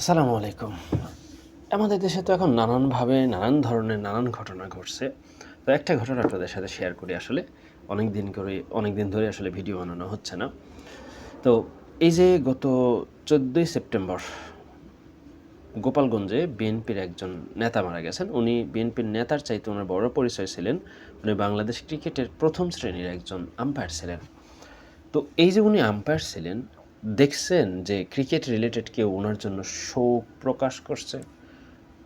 আসসালামু আলাইকুম। আমাদের দেশে তো এখন নানানভাবে নানান ধরনের নানান ঘটনা ঘটছে। তো একটা ঘটনা আপনাদের সাথে শেয়ার করি আসলে। অনেক দিন করে, অনেক দিন ধরে আসলে ভিডিও বানানো হচ্ছে না। তো এই যে গত চোদ্দোই সেপ্টেম্বর গোপালগঞ্জে বিএনপির একজন নেতা মারা গেছেন। উনি বিএনপির নেতার চাইতে ওনার বড় পরিচয় ছিলেন। উনি বাংলাদেশ ক্রিকেটের প্রথম শ্রেণির একজন আম্পায়ার ছিলেন। তো এই যে উনি আম্পায়ার ছিলেন দেখছেন যে ক্রিকেট রিলেটেড কেউ ওনার জন্য শোক প্রকাশ করছে?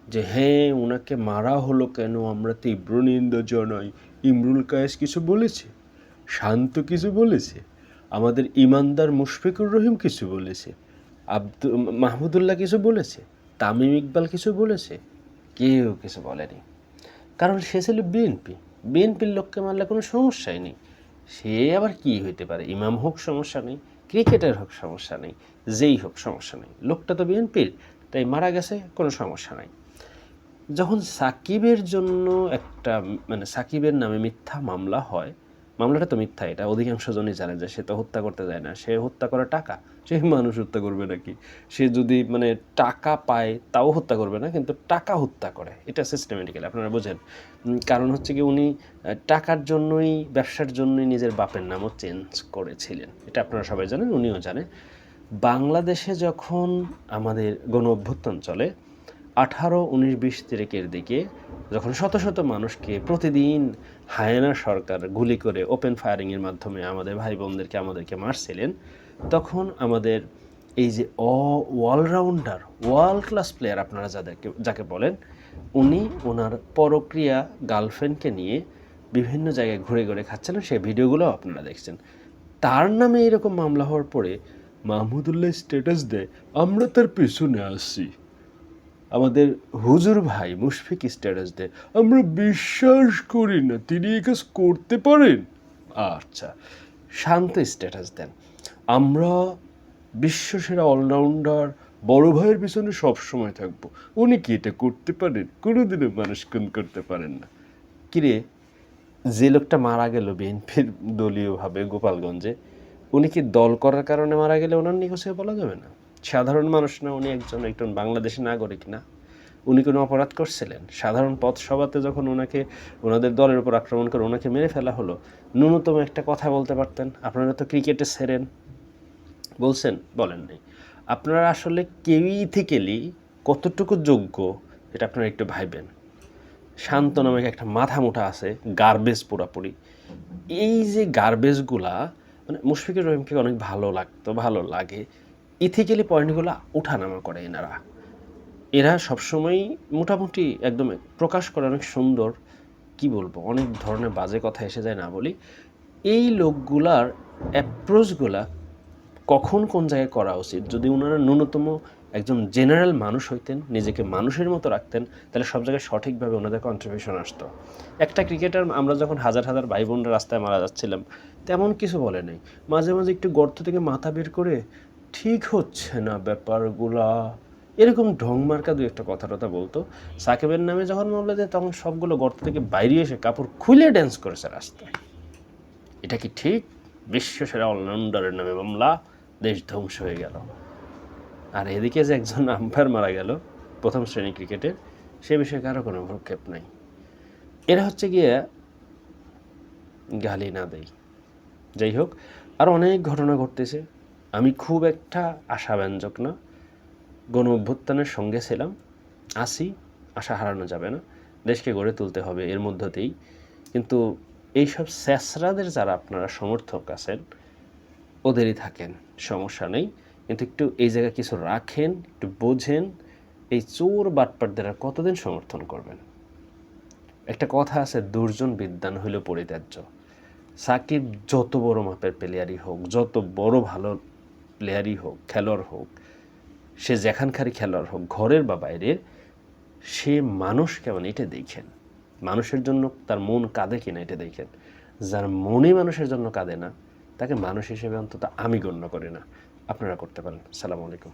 যে হ্যাঁ ওনাকে মারা হলো কেন? আমরা তীব্র নিন্দা জানাই। ইমরুল কায়েস কিছু বলেছে? শান্ত কিছু বলেছে? আমাদের ইমানদার মুশফিকুর রহিম কিছু বলেছে? আব্দু মাহমুদুল্লাহ কিছু বলেছে? তামিম ইকবাল কিছু বলেছে? কেউ কিছু বলেনি। কারণ সে ছিল বিএনপি বিএনপির লোককে মারলে কোনো সমস্যাই নেই। সে আবার কি হইতে পারে? ইমাম হোক, সমস্যা নেই। ক্রিকেটের হোক সমস্যা নেই, যেই হোক সমস্যা নেই। লোকটা তো বিএনপির, তাই মারা গেছে, কোনো সমস্যা নাই। যখন সাকিবের জন্য একটা মানে সাকিবের নামে মিথ্যা মামলা হয় মামলাটা তো মিথ্যা, এটা অধিকাংশ জনই জানে যে সে তো হত্যা করতে যায় না, সে হত্যা করে টাকা সে মানুষ হত্যা করবে নাকি? সে যদি মানে টাকা পায়, তাও হত্যা করবে না, কিন্তু টাকা হত্যা করে, এটা সিস্টেমেটিক্যালি আপনারা বোঝেন। কারণ হচ্ছে কি উনি টাকার জন্যই, ব্যবসার জন্যই নিজের বাপের নামও চেঞ্জ করেছিলেন, এটা আপনারা সবাই জানেন, উনিও জানেন। বাংলাদেশে যখন আমাদের গণ অভ্যুত্থান চলে, আঠারো, উনিশ, বিশ তিরেকের দিকে যখন শত শত মানুষকে প্রতিদিন হায়না সরকার গুলি করে ওপেন ফায়ারিংয়ের মাধ্যমে আমাদের ভাই বোনদেরকে, আমাদেরকে মারছিলেন, তখন আমাদের এই যে অ অলরাউন্ডার ওয়ার্ল্ড ক্লাস প্লেয়ার আপনারা যাদেরকে, যাকে বলেন, উনি ওনার পরক্রিয়া গার্লফ্রেন্ডকে নিয়ে বিভিন্ন জায়গায় ঘুরে ঘুরে খাচ্ছেন সেই ভিডিওগুলো আপনারা দেখছেন। তার নামে এরকম মামলা হওয়ার পরে মাহমুদুল্লাহ স্ট্যাটাস দেয়, আমরা তার পেছনে আসছি আমাদের হুজুর ভাই মুশফিক স্ট্যাটাস দেয়, আমরা বিশ্বাস করি না, তিনি এই কাজ করতে পারেন? আচ্ছা শান্ত স্ট্যাটাস দেন, আমরা বিশ্বসেরা অলরাউন্ডার বড় ভাইয়ের পিছনে সব সময় থাকব, উনি কি এটা করতে পারেন? কোনোদিনও মানুষ কোন করতে পারেন না। কিরে যে লোকটা মারা গেল বিএনপির দলীয়ভাবে গোপালগঞ্জে, উনি কি দল করার কারণে মারা গেলে ওনার নিখোঁজে বলা যাবে না? সাধারণ মানুষ না, উনি একজন একজন বাংলাদেশি নাগরিক না। উনি কোনো অপরাধ করছিলেন। সাধারণ পথ সভাতে যখন ওনাকে, ওনাদের দলের উপর আক্রমণ করে ওনাকে মেরে ফেলা হলো, ন্যূনতম একটা কথা বলতে পারতেন, আপনারা তো ক্রিকেটে সেরেন বলছেন, বলেন নাই। আপনারা আসলে কেউই কতটুকু যোগ্য, এটা আপনারা একটু ভাইবেন। শান্ত নামে একটা মাথা মোটা আছে, গার্বেজ পুরাপুরি এই যে গার্বেজগুলা মানে মুশফিকুর রহিমকে অনেক ভালো লাগতো, ভালো লাগে। ইথিক্যালি পয়েন্টগুলো উঠানামা করে এনারা। এরা সবসময়ই মোটামুটি একদম প্রকাশ করে অনেক সুন্দর, কি বলব, অনেক ধরনের বাজে কথা এসে যায় না বলি। এই লোকগুলার অ্যাপ্রোচগুলা কখন কোন জায়গায় করা উচিত? যদি ওনারা ন্যূনতম একজন জেনারেল মানুষ হইতেন, নিজেকে মানুষের মতো রাখতেন, তাহলে সব জায়গায় সঠিকভাবে ওনাদের কন্ট্রিবিউশন আসতো। একটা ক্রিকেটার আমরা যখন হাজার হাজার ভাই বোনরা রাস্তায় মারা যাচ্ছিলাম, তেমন কিছু বলে নাই। মাঝে মাঝে একটু গর্ত থেকে মাথা বের করে ঠিক হচ্ছে না ব্যাপারগুলা। এরকম ঢং মার্কা দু একটা কথা টথা বলতো। সাকিবের নামে যখন মামলা দেয় তখন সবগুলো গর্ত থেকে বাইরে এসে কাপড় খুলে ড্যান্স করেছে রাস্তায়। এটা কি ঠিক? বিশ্বসেরা অলরাউন্ডারের নামে মামলা, দেশ ধ্বংস হয়ে গেল। আর এদিকে যে একজন আম্পায়ার মারা গেল, প্রথম শ্রেণি ক্রিকেটের, সে বিষয়ে কারও কোনো ভ্রক্ষেপ নাই। এরা হচ্ছে গিয়ে গালি না দেয় যাই হোক, আর অনেক ঘটনা ঘটতেছে। আমি খুব একটা আশাব্যঞ্জক না। গণ অভ্যুত্থানের সঙ্গে ছিলাম। আসি, আশা হারানো যাবে না। দেশকে গড়ে তুলতে হবে এর মধ্যতেই কিন্তু এইসব স্যাসরাদের যারা আপনারা সমর্থক আছেন, ওদেরই থাকেন, সমস্যা নেই। কিন্তু একটু এই জায়গায় কিছু রাখেন, একটু বোঝেন, এই চোর বাটপাটদের আর কতদিন সমর্থন করবেন? একটা কথা আছে, দুর্জন বিদ্যান হইল পরিত্যাজ্য। সাকিব যত বড় মাপের প্লেয়ারই হোক, যত বড় ভালো প্লেয়ারই হোক, খেলোয়াড় হোক, সে যেখানকারই খেলোয়াড় হোক, ঘরের বা বাইরের, সে মানুষ কেমন এটা দেখেন। মানুষের জন্য তার মন কাঁদে কিনা এটা দেখেন। যার মনে মানুষের জন্য কাঁদে না, তাকে মানুষ হিসেবে অন্তত আমি গণ্য করি না। আপনারা করতে পারেন। সালাম আলাইকুম।